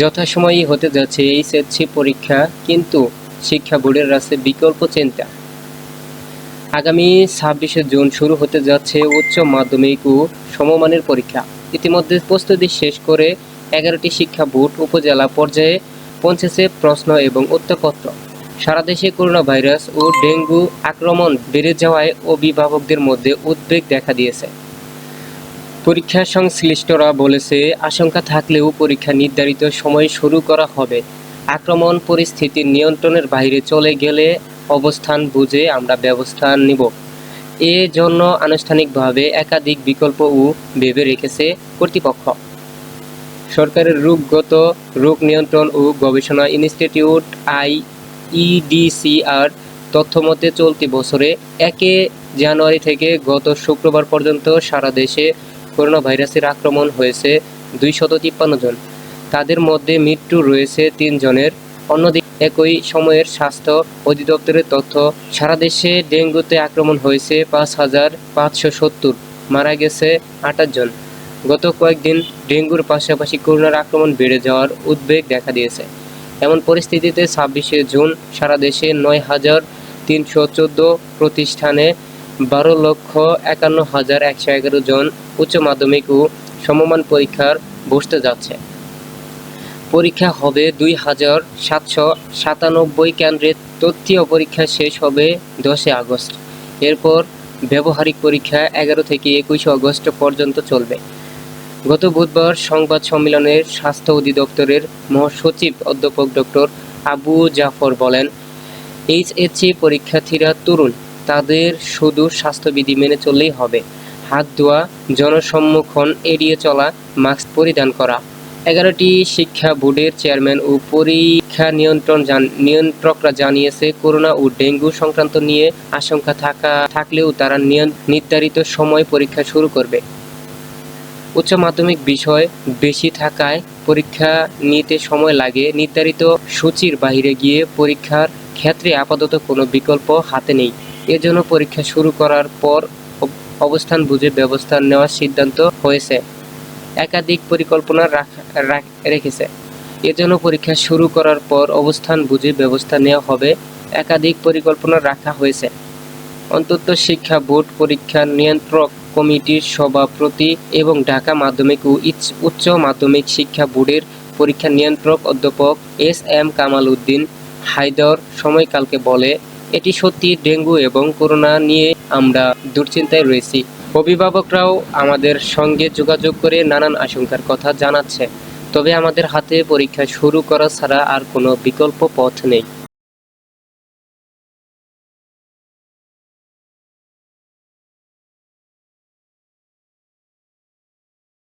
যথাসময়ই হতে যাচ্ছে এইচএসসি পরীক্ষা, কিন্তু শিক্ষা বোর্ডের আছে বিকল্প চিন্তা। আগামী ছাব্বিশে জুন শুরু হতে যাচ্ছে উচ্চ মাধ্যমিক ও সমমানের পরীক্ষা। ইতিমধ্যে প্রস্তুতি শেষ করে এগারোটি শিক্ষা বোর্ড, উপজেলা পর্যায়ে পৌঁছেছে প্রশ্ন এবং উত্তরপত্র। সারা দেশে করোনা ভাইরাস ও ডেঙ্গু আক্রমণ বেড়ে যাওয়ায় অভিভাবকদের মধ্যে উদ্বেগ দেখা দিয়েছে। পরীক্ষা সংশ্লিষ্টরা বলেছে, আশঙ্কা থাকলেও পরীক্ষা নির্ধারিত সময়ে শুরু করা হবে। আক্রমণ পরিস্থিতির নিয়ন্ত্রণের বাইরে চলে গেলে অবস্থান বুঝে আমরা ব্যবস্থা নিব। এ জন্য আনুষ্ঠানিকভাবে একাধিক বিকল্পও ভেবে রেখেছে কর্তৃপক্ষ। সরকারের রোগগত রোগ নিয়ন্ত্রণ ও গবেষণা ইনস্টিটিউট আই ইডিসিআর তথ্যমতে চলতি বছরে একে জানুয়ারি থেকে গত শুক্রবার পর্যন্ত সারা দেশে করোনা ভাইরাসের আক্রমণ হয়েছে দুইশত তিপ্পান্ন জন। তাদের মধ্যে মৃত্যু রয়েছে তিন জনের। অন্যদিকে একই সময়ের স্বাস্থ্য অধিদপ্তরের তথ্য, সারা দেশে ডেঙ্গুতে আক্রমণ হয়েছে পাঁচ হাজার পাঁচশো সত্তর, মারা গেছে আটাশ জন। গত কয়েকদিন ডেঙ্গুর পাশাপাশি করোনার আক্রমণ বেড়ে যাওয়ার উদ্বেগ দেখা দিয়েছে। এমন পরিস্থিতিতে ছাব্বিশে জুন সারা দেশে নয় হাজার তিনশো চোদ্দ প্রতিষ্ঠানে বারো লক্ষ একান্ন হাজার একশো এগারো জন উচ্চ মাধ্যমিক ও সমমান পরীক্ষার বসতে যাচ্ছে। পরীক্ষা হবে দুই হাজার সাতশো সাতানব্বই কেন্দ্রে তথ্যীয় পরীক্ষা শেষ হবে দশই আগস্ট। এরপর ব্যবহারিক পরীক্ষা এগারো থেকে একুশে আগস্ট পর্যন্ত চলবে। গত বুধবার সংবাদ সম্মেলনের স্বাস্থ্য অধিদপ্তরের মহাসচিব অধ্যাপক ডক্টর আবু জাফর বলেন, এইচএসসি পরীক্ষার্থীরা তরুণ তাদের শুধু স্বাস্থ্যবিধি মেনে চললেই হবে। হাত ধোয়া, জনসম্মুখন এড়িয়ে চলা, মাস্ক পরিধান করা। এগারোটি শিক্ষা বোর্ডের চেয়ারম্যান ও পরীক্ষা নিয়ন্ত্রণ নিয়ন্ত্রকরা জানিয়েছে, করোনা ও ডেঙ্গু সংক্রান্ত নিয়ে আশঙ্কা থাকা, থাকলেও তারা নির্ধারিত সময় পরীক্ষা শুরু করবে। উচ্চ মাধ্যমিক বিষয় বেশি থাকায় পরীক্ষা নিতে সময় লাগে। নির্ধারিত সূচির বাইরে গিয়ে পরীক্ষার ক্ষেত্রে আপাতত কোনো বিকল্প হাতে নেই। এজন্য পরীক্ষা শুরু করার পর অবস্থান বুঝে ব্যবস্থা নেওয়ার সিদ্ধান্ত হয়েছে। একাধিক পরিকল্পনা রাখা- রাখ- রেখেছে। এজন্য পরীক্ষা শুরু করার পর অবস্থান বুঝে ব্যবস্থা নেওয়া হবে। একাধিক পরিকল্পনা রাখা হয়েছে। অন্তত শিক্ষা বোর্ড, পরীক্ষা নিয়ন্ত্রক কমিটির সভাপতি এবং ঢাকা মাধ্যমিক ও উচ্চ মাধ্যমিক শিক্ষা বোর্ডের পরীক্ষা নিয়ন্ত্রক অধ্যাপক এস এম কামাল উদ্দিন হায়দর সময়কালকে বলে এটি সত্যি ডেঙ্গু এবং করোনা নিয়ে আমরা দুশ্চিন্তায় রয়েছি। অভিভাবকরাও আমাদের সঙ্গে যোগাযোগ করে নানান আশঙ্কার কথা জানাচ্ছে। তবে আমাদের হাতে পরীক্ষা শুরু করা ছাড়া আর কোনো বিকল্প পথ নেই।